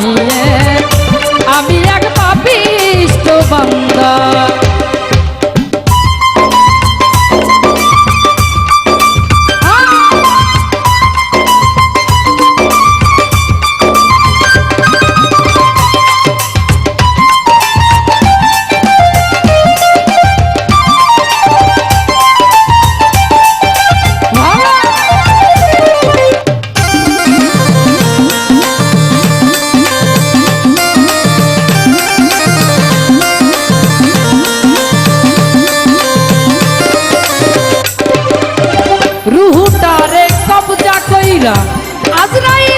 Oh. রাজা আজরাইল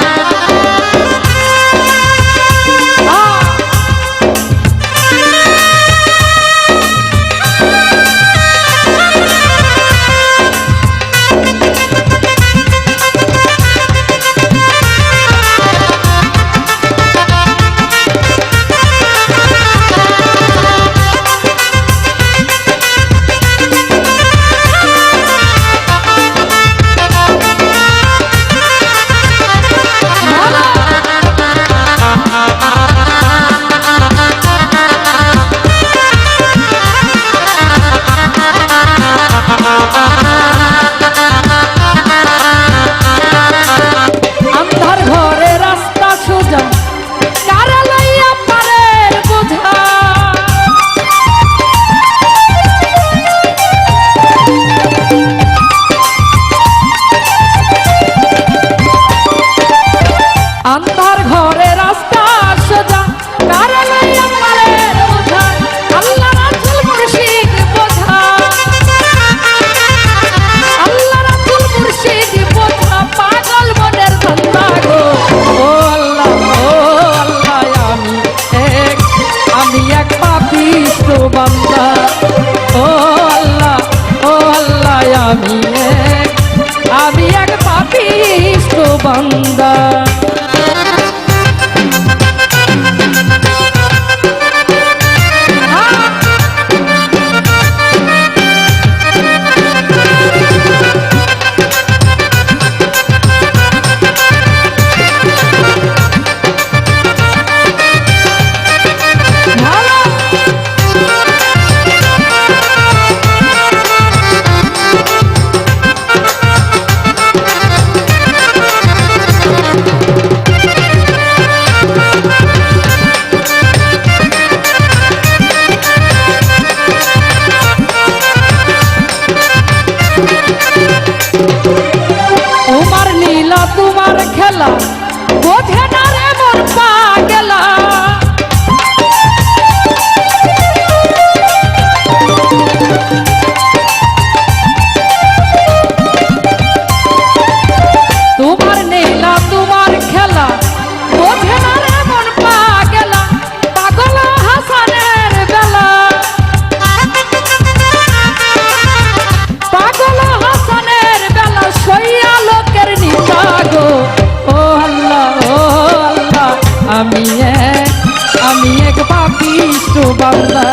দুষ্টু বান্দা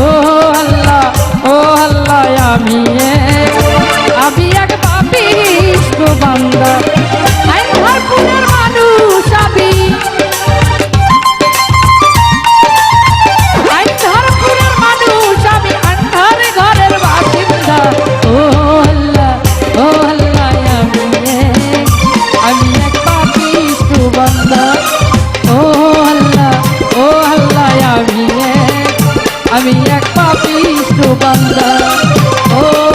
ও আল্লাহ ও আল্লাহ আমি আমি এক পাপি দুষ্টু বান্দা। Oh.